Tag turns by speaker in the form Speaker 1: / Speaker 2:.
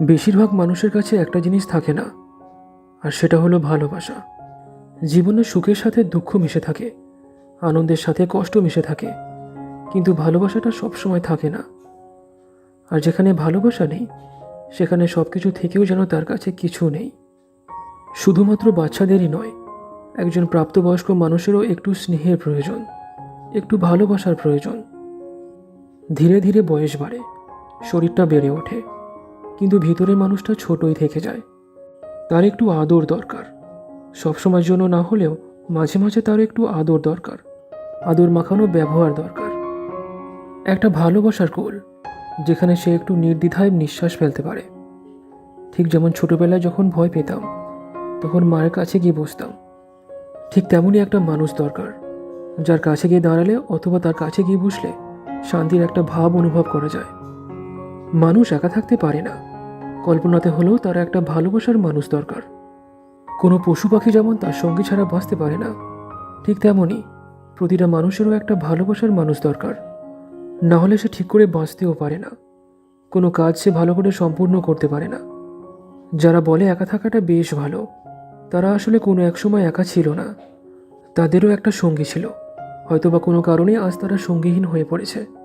Speaker 1: বেশিরভাগ মানুষের কাছে একটা জিনিস থাকে না, আর সেটা হলো ভালোবাসা। জীবনে সুখের সাথে দুঃখ মিশে থাকে, আনন্দের সাথে কষ্ট মিশে থাকে, কিন্তু ভালোবাসাটা সবসময় থাকে না। আর যেখানে ভালোবাসা নেই, সেখানে সব কিছু থেকেও যেন তার কাছে কিছু নেই। শুধুমাত্র বাচ্চাদেরই নয়, একজন প্রাপ্তবয়স্ক মানুষেরও একটু স্নেহের প্রয়োজন, একটু ভালোবাসার প্রয়োজন। ধীরে ধীরে বয়স বাড়ে, শরীরটা বেড়ে ওঠে। কিন্তু ভিতরের মানুষটা ছোটই থেকে যায়। তার একটু আদর দরকার। সবসময়ের জন্য না হলেও মাঝে মাঝে তার একটু আদর দরকার। আদর মাখানো ব্যবহার দরকার। একটা ভালোবাসার কোল যেখানে সে একটু নির্দ্বিধায় নিঃশ্বাস ফেলতে পারে। ঠিক যেমন ছোটবেলায় যখন ভয় পেতাম, তখন মায়ের কাছে গিয়ে বসতাম। ঠিক তেমনই একটা মানুষ দরকার, যার কাছে গিয়ে দাঁড়ালে অথবা তার কাছে গিয়ে বসলে শান্তির একটা ভাব অনুভব করা যায়। মানুষ একা থাকতে পারে না। কল্পনাতে হলেও তার একটা ভালোবাসার মানুষ দরকার। কোনো পশু পাখি যেমন তার সঙ্গী ছাড়া বাঁচতে পারে না, ঠিক তেমনই প্রতিটা মানুষেরও একটা ভালোবাসার মানুষ দরকার। না হলে সে ঠিক করে বাঁচতেও পারে না। কোনো কাজ সে ভালো করে সম্পূর্ণ করতে পারে না। যারা বলে একা থাকাটা বেশ ভালো, তারা আসলে কোনো এক সময় একা ছিল না। তাদেরও একটা সঙ্গী ছিল। হয়তোবা কোনো কারণে আজ তারা সঙ্গীহীন হয়ে পড়েছে।